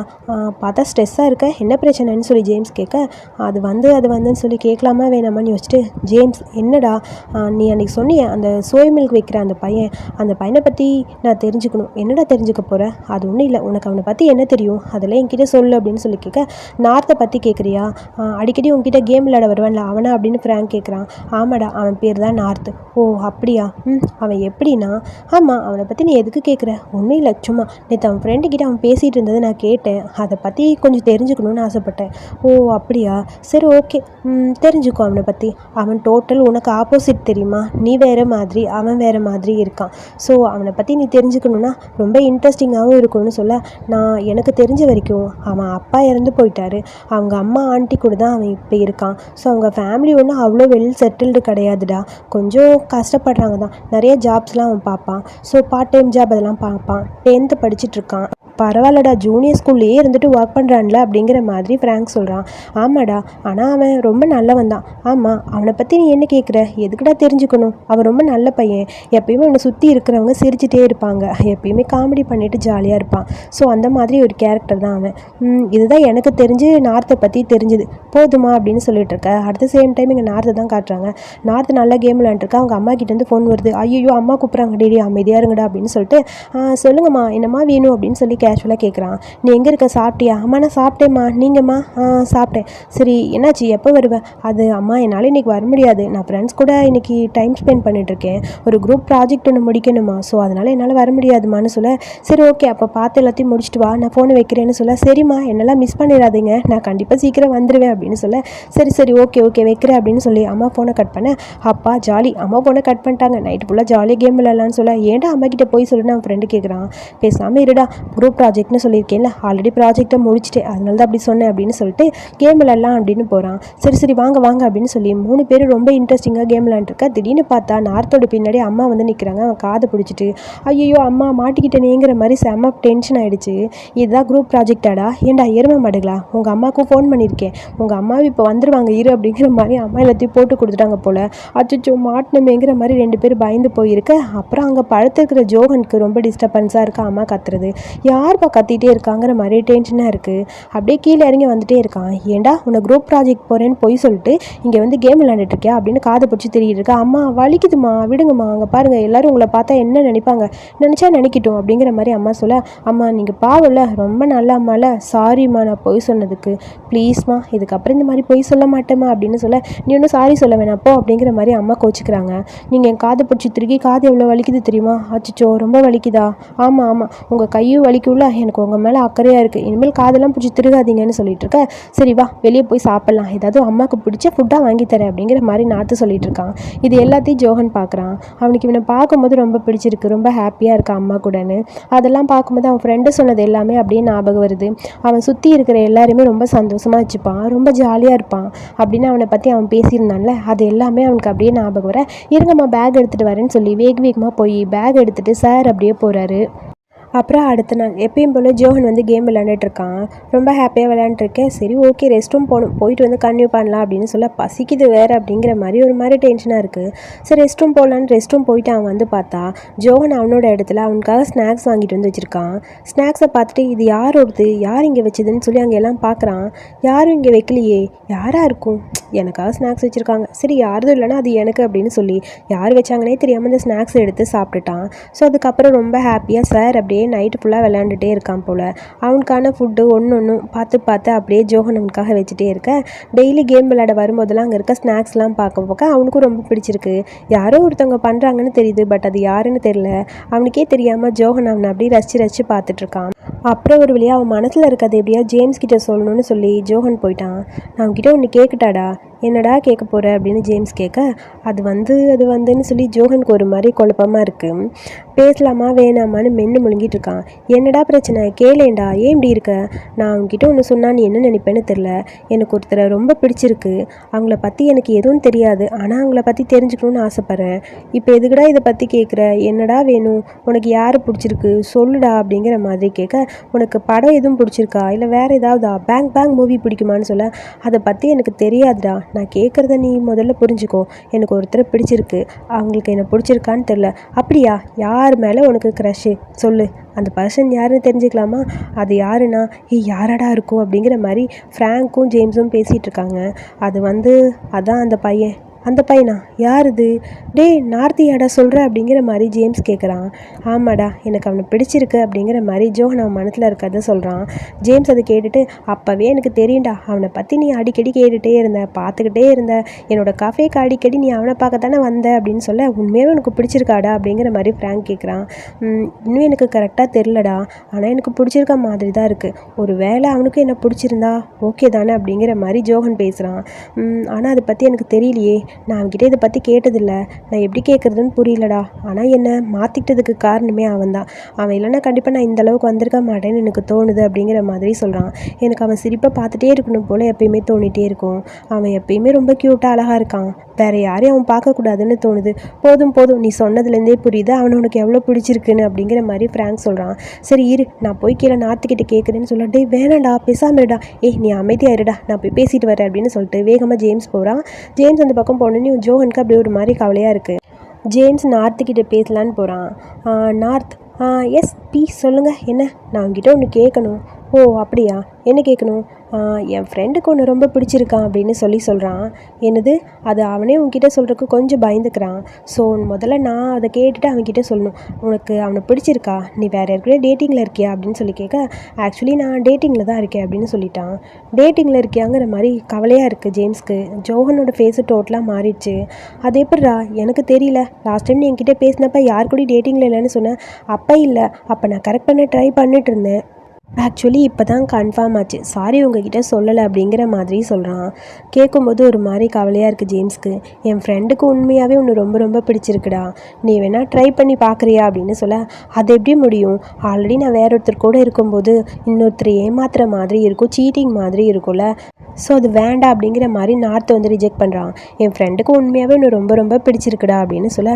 A: பார்த்தா ஸ்ட்ரெஸ்ஸாக இருக்க? என்ன பிரச்சனைன்னு சொல்லி ஜேம்ஸ் கேட்க அது வந்து அது வந்துன்னு சொல்லி கேட்கலாமா வேணாமான்னு யோசிச்சுட்டு ஜேம்ஸ் என்னடா நீ அன்றைக்கி சொன்னியே அந்த சோய் மில்க் வைக்கிற அந்த பையன் அந்த பையனை பற்றி நான் தெரிஞ்சுக்கணும். என்னடா தெரிஞ்சுக்க போகிற அது ஒன்றும் இல்லை. உனக்கு அவனை பற்றி என்ன தெரியும்? அதெல்லாம் என்கிட்ட சொல்லு அப்படின்னு சொல்லி கேட்க நார்த்தை பற்றி கேட்குறியா அடிக்கடி உன்கிட்ட கேம் விளையாட வருவான்ல அவனா அப்படின்னு ஃப்ராங்க் கேட்குறான் ஆமாடா அவன் பேர் தான் நார்த்து ஓ அப்படியா? ம் அவன் எப்படின்னா ஆமாம் அவனை பற்றி நீ எதுக்கு கேட்குற ஒன்றும் இல்லை சும்மா. நேற்று அவன் ஃப்ரெண்டுக்கிட்ட அவன் பேசிகிட்டு இருந்தது நான் கேட்டேன். அதை பற்றி கொஞ்சம் தெரிஞ்சுக்கணும்னு ஆசைப்பட்டேன். ஓ அப்படியா? சரி ஓகே தெரிஞ்சுக்கோ அவனை பற்றி அவன் டோட்டல் உனக்கு ஆப்போசிட் தெரியுமா? நீ வேறு மாதிரி. அவன் வேறு மாதிரி இருக்கான். ஸோ அவனை பற்றி நீ தெரிஞ்சுக்கணுன்னா ரொம்ப இன்ட்ரெஸ்டிங்காகவும் இருக்கும்னு சொல்ல. நான் எனக்கு தெரிஞ்ச வரைக்கும் அவன் அப்பா இறந்து போயிட்டாரு. அவங்க அம்மா ஆண்டி கூட தான் அவன் இப்போ இருக்கான். ஸோ அவங்க ஃபேமிலி ஒன்றும் அவ்வளோ வெல் செட்டில்டு கிடையாதுடா. கொஞ்சம் கஷ்டப்படுறாங்க தான் நிறைய ஜாப்ஸ்லாம் அவன் பார்ப்பான். ஸோ பார்ட் டைம் ஜாப் அதெல்லாம் பார்ப்பான். டென்த்து படிச்சுட்டு இருக்கான். பரவாயில்லடா ஜூனியர் ஸ்கூல்லையே இருந்துட்டு ஒர்க் பண்ணுறான்ல அப்படிங்கிற மாதிரி ஃப்ராங்க் சொல்கிறான் ஆமாடா ஆனால் அவன் ரொம்ப நல்லவன் தான். ஆமாம் அவனை பற்றி நீ என்ன கேட்குற எதுக்குடா தெரிஞ்சுக்கணும்? அவன் ரொம்ப நல்ல பையன். எப்பயுமே அவனை சுற்றி இருக்கிறவங்க சிரிச்சிட்டே இருப்பாங்க. எப்பயுமே காமெடி பண்ணிட்டு ஜாலியாக இருப்பான். ஸோ அந்த மாதிரி ஒரு கேரக்டர் தான் அவன். இதுதான் எனக்கு தெரிஞ்சு நார்த்தை பற்றி தெரிஞ்சுது. போதுமா அப்படின்னு சொல்லிட்டு இருக்க. அடுத்த சேம் டைம் இங்கே நார்த்தை தான் காட்டுறாங்க. நார்த்து நல்லா கேம் விளையாண்டுருக்கா. அவங்க அம்மா கிட்டேருந்து ஃபோன் வருது. ஐயோ அம்மா கூப்பிட்றாங்க டேடி அமைதியாக இருங்கடா அப்படின்னு சொல்லிட்டு சொல்லுங்கம்மா என்னம்மா வேணும்? அப்படின்னு சொல்லி கேஷுவலாக கேட்குறான் நீ எங்கே இருக்க? சாப்பிட்டியா? அம்மா நான் சாப்பிட்டேம்மா. நீங்கம்மா? ஆ சாப்பிட்டேன். சரி என்னாச்சு? எப்போ வருவேன் அது அம்மா என்னால் இன்றைக்கி வர முடியாது. நான் ஃப்ரெண்ட்ஸ் கூட இன்றைக்கி டைம் ஸ்பெண்ட் பண்ணிகிட்ருக்கேன் ஒரு குரூப் ப்ராஜெக்ட் ஒன்று முடிக்கணுமா? ஸோ அதனால் என்னால் வர முடியாதுமான்னு சொல்ல சரி ஓகே அப்போ பார்த்து எல்லாத்தையும் முடிச்சுட்டு வா. நான் ஃபோனை வைக்கிறேன்னு சொல்ல சரிம்மா என்னெல்லாம் மிஸ் பண்ணிடாதீங்க. நான் கண்டிப்பாக சீக்கிரம் வந்துடுவேன் அப்படின்னு சொல்ல சரி சரி ஓகே ஓகே வைக்கிறேன். அப்படின்னு சொல்லி அம்மா ஃபோனை கட் பண்ண அப்பா ஜாலி அம்மா ஃபோனை கட் பண்ணிட்டாங்க. நைட்டு ஃபுல்லாக ஜாலியாக கேம் விளையாடலான்னு சொல்ல ஏன்டா அம்மா கிட்டே போய் சொல்லி? நான் ஃப்ரெண்டு கேட்குறான் பேசாமல் இருடா. குரூப் ப்ராஜெக்ட்னு சொல்லியிருக்கேன்ல. ஆல்ரெடி ப்ராஜெக்டை முடிச்சிட்டேன். அதனால தான் அப்படி சொன்னேன் அப்படின்னு சொல்லிட்டு கேம் விளாட்லாம் அப்படின்னு போகிறான் சரி சரி வாங்க வாங்க அப்படின்னு சொல்லி மூணு பேரும் ரொம்ப இன்ட்ரெஸ்டிங்காக கேம் விளாண்டுருக்கா திடீர்னு பார்த்தா நார்த்தோட பின்னாடி அம்மா வந்து நிற்கிறாங்க அவன் காதை பிடிச்சிட்டு ஐயோ அம்மா மாட்டிக்கிட்டேனேங்கிற மாதிரி செம்ம டென்ஷன் ஆகிடுச்சு இதுதான் குரூப் ப்ராஜெக்டாடா ஏண்டா எரும மாடுகளா? உங்கள் அம்மாவுக்கும் ஃபோன் பண்ணியிருக்கேன். உங்கள் அம்மாவை இப்போ வந்துடுவாங்க இரு அப்படிங்கிற மாதிரி அம்மா எல்லாத்தையும் போட்டு கொடுத்துட்டாங்க போல். அச்சோ மாட்டினமேங்கிற மாதிரி ரெண்டு பேரும் பயந்து போயிருக்கு. அப்புறம் அங்கே படுத்துருக்கிற ஜோகனுக்கு ரொம்ப டிஸ்டர்பன்ஸாக இருக்குது அம்மா கத்துறது. யா யார்ப்பா கத்திட்டே இருக்காங்கிற மாதிரி டென்ஷனாக இருக்குது அப்படியே கீழே இறங்கி வந்துட்டே இருக்கான். ஏண்டா உன்னை குரூப் ப்ராஜெக்ட் போகிறேன்னு போய் சொல்லிட்டு இங்கே வந்து கேம் விளையாண்டுட்டு இருக்கியா? அப்படின்னு காதை பிடிச்சி தெரியிட்டு இருக்கா. அம்மா வலிக்குதுமா விடுங்கம்மா அங்கே பாருங்கள் எல்லோரும் உங்களை பார்த்தா என்ன நினைப்பாங்க? நினச்சா நினைக்கட்டும் அப்படிங்கிற மாதிரி அம்மா சொல்ல அம்மா நீங்கள் பாவம்ல ரொம்ப நல்ல அம்மால சாரிம்மா நான் பொய் சொன்னதுக்கு. ப்ளீஸ்மா இதுக்கப்புறம் இந்த மாதிரி பொய் சொல்ல மாட்டேம்மா அப்படின்னு சொல்ல நீ ஒன்றும் சாரி சொல்ல வேணாம். போ அப்படிங்கிற மாதிரி அம்மா கோச்சிக்கிறாங்க. நீங்கள் என் காதை பிடிச்சி திருக்கி காது எவ்வளோ வலிக்குது தெரியுமா? அச்சோ ரொம்ப வலிக்குதா? ஆமாம் ஆமாம் உங்கள் கையும் வலிக்கும்ல எனக்கு உங்கள் மேலே அக்கறையாக இருக்குது இனிமேல் காதெல்லாம் பிடிச்சி திருகாதீங்கன்னு சொல்லிட்டு இருக்க சரி வா வெளியே போய் சாப்பிட்லாம். ஏதாவது அம்மாவுக்கு பிடிச்ச ஃபுட்டாக வாங்கி தரேன் அப்படிங்கிற மாதிரி நாற்று சொல்லிட்டு இருக்கான் இது எல்லாத்தையும் ஜோகன் பார்க்குறான். அவனுக்கு இவனை பார்க்கும்போது ரொம்ப பிடிச்சிருக்கு. ரொம்ப ஹாப்பியாக இருக்கான் அம்மா கூடன்னு. அதெல்லாம் பார்க்கும்போது அவன் ஃப்ரெண்டு சொன்னது எல்லாமே அப்படியே ஞாபகம் வருது. அவன் சுற்றி இருக்கிற எல்லாருமே ரொம்ப சந்தோஷமாக வச்சுப்பான். ரொம்ப ஜாலியாக இருப்பான். அப்படின்னு அவனை பற்றி அவன் பேசியிருந்தான்ல அது எல்லாமே அவனுக்கு அப்படியே ஞாபகம் வர இருங்கம்மா பேக் எடுத்துகிட்டு வரேன்னு சொல்லி வேக வேகமாக போய் பேக் எடுத்துகிட்டு சார் அப்படியே போகிறாரு அப்புறம் அடுத்த நாள் எப்பயும் போல் ஜோஹன் வந்து கேம் விளையாண்டுட்டுருக்கான் ரொம்ப ஹாப்பியாக விளையாண்டுருக்கேன். சரி ஓகே ரெஸ்ட் ரூம் போகணும் போயிட்டு வந்து கன்டினியூ பண்ணலாம் அப்படின்னு சொல்ல பசிக்குது வேறு அப்படிங்கிற மாதிரி ஒரு மாதிரி டென்ஷனாக இருக்குது சரி ரெஸ்ட் ரூம் போகலான்னு ரெஸ்ட் ரூம் போயிட்டு அவன் வந்து பார்த்தா ஜோஹன் அவனோட இடத்துல அவனுக்காக ஸ்நாக்ஸ் வாங்கிட்டு வந்து வச்சுருக்கான். ஸ்நாக்ஸை பார்த்துட்டு இது யார் ஒருது? யார் இங்கே வச்சதுன்னு சொல்லி அங்கே எல்லாம் பார்க்குறான். யாரும் இங்கே வைக்கலையே. யாராக இருக்கும்? எனக்காக ஸ்நாக்ஸ் வச்சுருக்காங்க. சரி யாரதும் இல்லைன்னா அது எனக்கு அப்படின்னு சொல்லி யார் வச்சாங்கன்னே தெரியாமல் இந்த ஸ்நாக்ஸ் எடுத்து சாப்பிட்டுட்டான். ஸோ அதுக்கப்புறம் ரொம்ப ஹாப்பியாக சார் அப்படியே நைட்டு ஃபுல்லாக விளையாண்டுட்டே இருக்கான் போல். அவனுக்கான ஃபுட்டு ஒன்று ஒன்றும் பார்த்து பார்த்து அப்படியே ஜோகன் அவனுக்காக வச்சுட்டே இருக்க. டெய்லி கேம் விளையாட வரும்போதெல்லாம் அங்கே இருக்க ஸ்நாக்ஸ்லாம் பார்க்க பார்க்க அவனுக்கும் ரொம்ப பிடிச்சிருக்கு. யாரோ ஒருத்தவங்க பண்ணுறாங்கன்னு தெரியுது பட் அது யாருன்னு தெரில அவனுக்கே தெரியாமல் ஜோகன் அவனை அப்படியே ரசித்து ரசித்து பார்த்துட்ருக்கான் அப்புறம் ஒரு வழியாக அவன் மனசில் இருக்கிறது எப்படியா ஜேம்ஸ் கிட்ட சொல்லணும்னு சொல்லி ஜோகன் போயிட்டான். நான் அவன்கிட்ட ஒன்று கேட்கட்டாடா என்னடா கேட்க போகிற அப்படின்னு ஜேம்ஸ் கேட்க அது வந்து அது வந்துன்னு சொல்லி ஜோஹனுக்கு ஒரு மாதிரி குழப்பமாக இருக்குது பேசலாமா வேணாமான்னு மென்று முழுங்கிட்டு இருக்கான். என்னடா பிரச்சனை? கேளேண்டா ஏன் இப்படி இருக்க? நான் அவங்ககிட்ட ஒன்று சொன்னா நீ என்ன நினைப்பேன்னு தெரில எனக்கு ஒருத்தரை ரொம்ப பிடிச்சிருக்கு. அவங்கள பற்றி எனக்கு எதுவும் தெரியாது. ஆனால் அவங்கள பற்றி தெரிஞ்சுக்கணும்னு ஆசைப்பட்றேன். இப்போ எதுக்குடா இதை பற்றி கேட்குற என்னடா வேணும்? உனக்கு யார் பிடிச்சிருக்கு? சொல்லுடா அப்படிங்கிற மாதிரி கேட்க உனக்கு படம் எதுவும் பிடிச்சிருக்கா? இல்லை வேறு ஏதாவதா பேங்க் பேங்க் மூவி பிடிக்குமான்னு சொல்ல அதை பற்றி எனக்கு தெரியாதுடா. நான் கேட்குறத நீ முதல்ல புரிஞ்சுக்கோ. எனக்கு ஒருத்தரை பிடிச்சிருக்கு. அவங்களுக்கு என்ன பிடிச்சிருக்கான்னு தெரில. அப்படியா? யார் மேலே உனக்கு க்ரஷ்ஷு சொல்லு. அந்த பர்சன் யாருன்னு தெரிஞ்சுக்கலாமா? அது யாருன்னா ஏ யாரடா இருக்கும்? அப்படிங்கிற மாதிரி ஃப்ராங்க்கும் ஜேம்ஸும் பேசிகிட்டு இருக்காங்க. அது வந்து அதான் அந்த பையன். அந்த பையனா? யார் இது? டேய் நார்த்தியாடா சொல்கிற அப்படிங்கிற மாதிரி ஜேம்ஸ் கேட்குறான் ஆமாடா எனக்கு அவனை பிடிச்சிருக்கு அப்படிங்கிற மாதிரி ஜோஹன் அவன் மனசில் இருக்கிறத சொல்கிறான் ஜேம்ஸ் அதை கேட்டுட்டு அப்போவே எனக்கு தெரியும்டா அவனை பற்றி நீ அடிக்கடி கேட்டுகிட்டே இருந்த பார்த்துக்கிட்டே இருந்த. என்னோட கஃபேக்கு அடிக்கடி நீ அவனை பார்க்க தானே வந்த? அப்படின்னு சொல்ல உண்மையாகவே உனக்கு பிடிச்சிருக்காடா? அப்படிங்கிற மாதிரி ஃப்ராங்க் கேட்குறான் இன்னும் எனக்கு கரெக்டாக தெரிலடா ஆனால் எனக்கு பிடிச்சிருக்க மாதிரி தான் இருக்குது ஒரு வேளை அவனுக்கு என்ன பிடிச்சிருந்தா ஓகே தானே? அப்படிங்கிற மாதிரி ஜோகன் பேசுகிறான் ஆனால் அதை பற்றி எனக்கு தெரியலையே. நான் அவன்கிட்ட இதை பற்றி கேட்டதில்ல. நான் எப்படி கேட்குறதுன்னு புரியலடா. ஆனால் என்னை மாற்றிக்கிட்டதுக்கு காரணமே அவன் தான் அவன் இல்லைன்னா கண்டிப்பாக நான் இந்த அளவுக்கு வந்திருக்க மாட்டேன்னு எனக்கு தோணுது அப்படிங்கிற மாதிரி சொல்கிறான் எனக்கு அவன் சிரிப்பை பார்த்துட்டே இருக்கணும் போல் எப்பயுமே தோணிட்டே இருக்கும். அவன் எப்பயுமே ரொம்ப க்யூட்டாக அழகாக இருக்கான். வேற யாரையும் அவன் பார்க்கக்கூடாதுன்னு தோணுது. போதும் போதும். நீ சொன்னதுலேருந்தே புரியுது அவனை உனக்கு எவ்வளோ பிடிச்சிருக்குன்னு அப்படிங்கிற மாதிரி ஃப்ராங்க் சொல்கிறான் சரி இரு. நான் போய் கீழே நார்த்துக்கிட்ட கேட்குறேன்னு சொல்ல டே வேணாம்டா. பேசாம இருடா. ஏய் நீ அமைதியாக இருடா நான் போய் பேசிட்டு வரேன் அப்படின்னு சொல்லிட்டு வேகமாக ஜேம்ஸ் போகிறான் ஜேம்ஸ் அந்த பக்கம் போனோன்னே ஜோஹனுக்கு அப்படியே ஒரு மாதிரி கவலையாக இருக்குது ஜேம்ஸ் நார்த்துக்கிட்ட பேசலான்னு போகிறான் நார்த் எஸ் பி சொல்லுங்கள் என்ன? நான் உங்ககிட்ட ஒன்று கேட்கணும் ஓ அப்படியா? என்ன கேட்கணும் என் ஃப்ரெண்டுக்கு ஒன்று ரொம்ப பிடிச்சிருக்கான் அப்படின்னு சொல்லி சொல்கிறான் என்னது? அது அவனே உன்கிட்ட சொல்கிறதுக்கு கொஞ்சம் பயந்துக்கிறான். ஸோ முதல்ல நான் அதை கேட்டுட்டு அவன்கிட்ட சொல்லணும். உனக்கு அவனை பிடிச்சிருக்கா? நீ வேறு யாருக்கூட டேட்டிங்கில் இருக்கியா? அப்படின்னு சொல்லி கேட்க ஆக்சுவலி நான் டேட்டிங்கில் தான் இருக்கேன் அப்படின்னு சொல்லிட்டான். டேட்டிங்கில் இருக்கியாங்கிற மாதிரி கவலையாக இருக்குது ஜேம்ஸ்க்கு. ஜோஹனோட ஃபேஸு டோட்டலாக மாறிடுச்சு. அது எப்படிரா எனக்கு தெரியல. லாஸ்ட் டைம் நீ என்கிட்ட பேசினப்ப யார் கூட டேட்டிங்கில் இல்லைன்னு சொன்னேன் அப்போ இல்லை. அப்போ நான் கரெக்ட் பண்ண ட்ரை பண்ணிட்டு இருந்தேன். ஆக்சுவலி இப்போ தான் கன்ஃபார்ம் ஆச்சு. சாரி உங்ககிட்ட சொல்லலை அப்படிங்கிற மாதிரி சொல்கிறான் கேட்கும்போது ஒரு மாதிரி கவலையாக இருக்குது ஜேம்ஸ்க்கு. என் ஃப்ரெண்டுக்கு உண்மையாகவே ஒன்று ரொம்ப ரொம்ப பிடிச்சிருக்குடா. நீ வேணால் ட்ரை பண்ணி பார்க்குறியா அப்படின்னு சொல்ல அது எப்படி முடியும்? ஆல்ரெடி நான் வேற ஒருத்தர் கூட இருக்கும்போது இன்னொருத்தர் ஏமாத்துற மாதிரி இருக்கும் சீட்டிங் மாதிரி இருக்கும்ல. ஸோ அது வேண்டாம் அப்படிங்கிற மாதிரி நார்த்தை வந்து ரிஜெக்ட் பண்ணுறான் என் ஃப்ரெண்டுக்கு உண்மையாகவே இன்னும் ரொம்ப ரொம்ப பிடிச்சிருக்குடா அப்படின்னு சொல்ல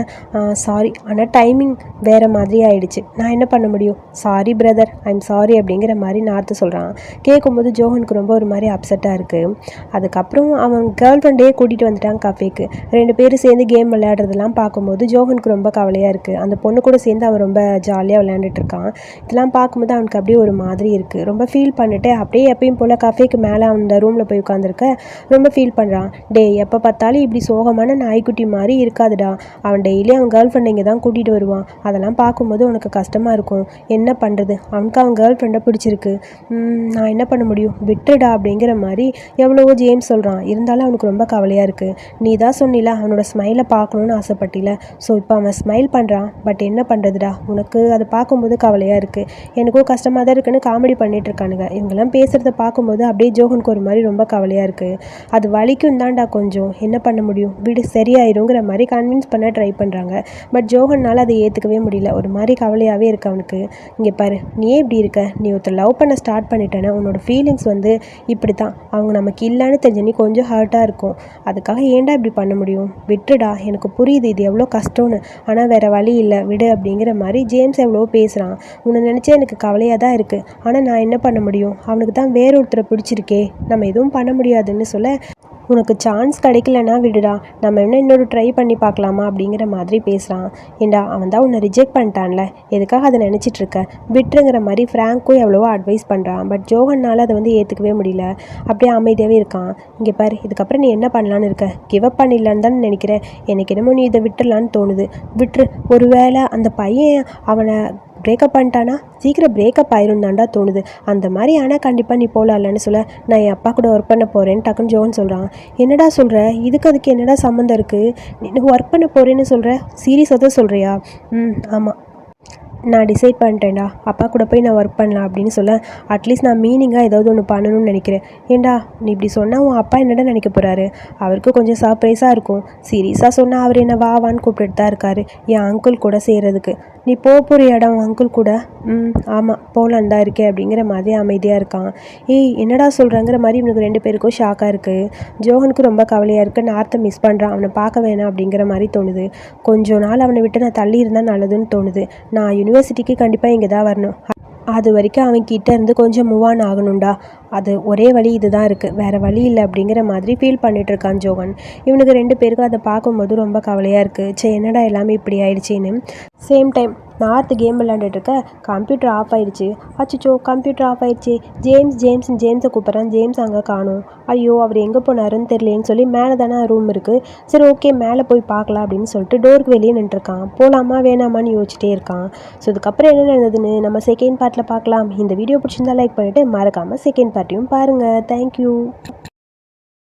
A: சாரி ஆனால் டைமிங் வேறு மாதிரி ஆயிடுச்சு. நான் என்ன பண்ண முடியும்? Sorry brother I am sorry அப்படிங்கிற மாதிரி நார்த்து சொல்கிறான் கேட்கும்போது ஜோஹனுக்கு ரொம்ப ஒரு மாதிரி அப்செட்டாக இருக்குது அதுக்கப்புறம் அவன் கேர்ள் ஃப்ரெண்டே கூட்டிகிட்டு வந்துட்டான் கஃபேக்கு ரெண்டு பேரும் சேர்ந்து கேம் விளையாடுறதெல்லாம் பார்க்கும்போது ஜோஹனுக்கு ரொம்ப கவலையாக இருக்குது அந்த பொண்ணு கூட சேர்ந்து அவன் ரொம்ப ஜாலியாக விளையாண்டுட்டு இருக்கான். இதெல்லாம் பார்க்கும்போது அவனுக்கு அப்படியே ஒரு மாதிரி இருக்குது ரொம்ப ஃபீல் பண்ணிட்டு அப்படியே எப்பயும் போல் கஃபேக்கு மேலே அந்த ரூமில் போய் உட்காந்துருக்க ரொம்ப ஃபீல் பண்ணுறான் டே எப்போ பார்த்தாலும் இப்படி சோகமான நாய்க்குட்டி மாதிரி இருக்காதுடா. அவன் டெய்லி அவன் கேர்ள் ஃப்ரெண்டை இங்கே தான் கூட்டிகிட்டு வருவான். அதெல்லாம் பார்க்கும்போது உனக்கு கஷ்டமாக இருக்கும். என்ன பண்ணுறது அவனுக்கு அவன் கேர்ள் ஃப்ரெண்டை பிடிச்சிருக்கு. நான் என்ன பண்ண முடியும்? விட்டுடா அப்படிங்கிற மாதிரி எவ்வளவோ ஜேம்ஸ் சொல்கிறான் இருந்தாலும் அவனுக்கு ரொம்ப கவலையாக இருக்குது நீ தான் சொன்னில அவனோட ஸ்மைலை பார்க்கணுன்னு ஆசைப்பட்டில. ஸோ இப்போ அவன் ஸ்மைல் பண்ணுறான் பட் என்ன பண்ணுறதுடா உனக்கு அதை பார்க்கும்போது கவலையாக இருக்குது எனக்கும் கஷ்டமாக தான் இருக்குன்னு காமெடி பண்ணிகிட்டு இருக்கானுங்க. இவங்கெல்லாம் பேசுகிறத பார்க்கும்போது அப்படியே ஜோகனுக்கு ஒரு மாதிரி ரொம்ப கவலையாக இருக்குது அது வலிக்கும் தான்டா கொஞ்சம். என்ன பண்ண முடியும்? வீடு சரியாயிருங்கிற மாதிரி கன்வின்ஸ் பண்ண ட்ரை பண்ணுறாங்க பட் ஜோகன்னால் அதை ஏற்றுக்கவே முடியல. ஒரு மாதிரி கவலையாகவே இருக்கு அவனுக்கு. இங்கே பாரு நீ இப்படி இருக்க? நீ ஒருத்தர் லவ் பண்ண ஸ்டார்ட் பண்ணிட்டேன்னா உன்னோட ஃபீலிங்ஸ் வந்து இப்படி தான் அவங்க நமக்கு இல்லைன்னு தெரிஞ்ச நீ கொஞ்சம் ஹர்ட்டாக இருக்கும். அதுக்காக ஏன்டா இப்படி பண்ண முடியும்? விட்டுடா எனக்கு புரியுது இது எவ்வளோ கஷ்டம்னு. ஆனால் வேறு வழி இல்லை விடு அப்படிங்கிற மாதிரி ஜேம்ஸ் எவ்வளோ பேசுகிறான் உன்னை நினச்சா எனக்கு கவலையாக தான் இருக்குது ஆனால் நான் என்ன பண்ண முடியும்? அவனுக்கு தான் வேறொருத்தரை பிடிச்சிருக்கே. நம்ம எதுவும் பண்ண முடியாதுன்னு சொல்ல உனக்கு சான்ஸ் கிடைக்கலனா விடுடா. நம்ம என்ன இன்னொரு ட்ரை பண்ணி பார்க்கலாமா அப்படிங்கிற மாதிரி பேசுகிறான் ஏண்டா அவன் தான் உன்னை ரிஜெக்ட் பண்ணிட்டான்ல. எதுக்காக அதை நினச்சிட்டு இருக்க? விட்டுருங்கிற மாதிரி ஃப்ராங்க்கும் எவ்வளவோ அட்வைஸ் பண்ணுறான் பட் ஜோகன்னால் அதை வந்து ஏற்றுக்கவே முடியல. அப்படியே அமைதியாகவே இருக்கான். இங்கே பாரு இதுக்கப்புறம் நீ என்ன பண்ணலான்னு இருக்க? கிவ் அப் பண்ணிடலான்னு தான் நினைக்கிறேன் எனக்கு என்னமோ நீ இதை விட்டுடலான்னு தோணுது. விட்டுரு. ஒருவேளை அந்த பையன் அவனை பிரேக்கப் பண்ணிட்டானா? சீக்கிரம் பிரேக்கப் ஆயிரும் தாண்டா தோணுது. அந்த மாதிரி ஆனால் கண்டிப்பாக நீ போகலாம்லன்னு சொல்ல. நான் என் அப்பா கூட ஒர்க் பண்ண போகிறேன்னு டக்குன்னு ஜோன் சொல்கிறான் என்னடா சொல்கிற இதுக்கு அதுக்கு என்னடா சம்மந்தம் இருக்குது நீ ஒர்க் பண்ண போகிறேன்னு சொல்கிற சீரியஸாக தான் சொல்கிறியா ம் ஆமாம் நான் டிசைட் பண்ணிட்டேன்டா. அப்பா கூட போய் நான் ஒர்க் பண்ணலாம் அப்படின்னு சொல்ல. அட்லீஸ்ட் நான் மீனிங்காக ஏதாவது ஒன்று பண்ணணும்னு நினைக்கிறேன். ஏண்டா நீ இப்படி சொன்னால் உன் அப்பா என்னடா நினைக்க போகிறாரு அவருக்கு கொஞ்சம் சர்ப்ரைஸாக இருக்கும். சீரியஸாக சொன்னால் அவர் என்ன வா வான்னு கூப்பிட்டுட்டு தான் இருக்காரு. என் அங்கிள் கூட செய்கிறதுக்கு நீ போக போகிற இடம் உன் அங்கிள் கூட? ம் ஆமாம் போகலான் தான் இருக்கே அப்படிங்கிற மாதிரி அமைதியாக இருக்கான். ஏய் என்னடா சொல்கிறாங்கிற மாதிரி இவனுக்கு ரெண்டு பேருக்கும் ஷாக்காக இருக்குது ஜோகனுக்கு ரொம்ப கவலையாக இருக்குது நார்த்தை மிஸ் பண்ணுறான் அவனை பார்க்க வேணாம் அப்படிங்கிற மாதிரி தோணுது. கொஞ்ச நாள் அவனை விட்டு நான் தள்ளி இருந்தால் நல்லதுன்னு தோணுது. நான் யூனிவர்சிட்டிக்கு கண்டிப்பாக இங்கே தான் வரணும். அது வரைக்கும் அவன் கிட்டே இருந்து கொஞ்சம் மூவ் ஆன் ஆகணும்டா. அது ஒரே வழி இதுதான் இருக்குது வேறு வழி இல்லை அப்படிங்கிற மாதிரி ஃபீல் பண்ணிகிட்ருக்கான் இருக்கான் ஜோகன். இவனுக்கு ரெண்டு பேருக்கும் அதை பார்க்கும்போது ரொம்ப கவலையாக இருக்குது சே என்னடா எல்லாமே இப்படி ஆயிடுச்சின்னு. சேம் டைம் நார்த்து கேம் விளாண்டுட்டு இருக்க கம்ப்யூட்டர் ஆஃப் ஆயிடுச்சு. அச்சோ கம்ப்யூட்டர் ஆஃப் ஆயிடுச்சு. ஜேம்ஸ் ஜேம்ஸ் ஜேம்ஸை கூப்பிட்றான். ஜேம்ஸ் அங்கே காணும். ஐயோ அவர் எங்கே போனாருன்னு தெரியலேன்னு சொல்லி மேலே தானே ரூம் இருக்குது சரி ஓகே மேலே போய் பார்க்கலாம் அப்படின்னு சொல்லிட்டு டோருக்கு வெளியே நின்றுருக்கான் போகலாமா வேணாமான்னு யோசிச்சிட்டே இருக்கான். ஸோ இதுக்கப்புறம் என்ன நடந்ததுன்னு நம்ம செகண்ட் பார்ட்டில் பார்க்கலாம். இந்த வீடியோ பிடிச்சிருந்தா லைக் பண்ணிவிட்டு மறக்காமல் செகண்ட் பார்ட்டியும் பாருங்கள் தேங்க்யூ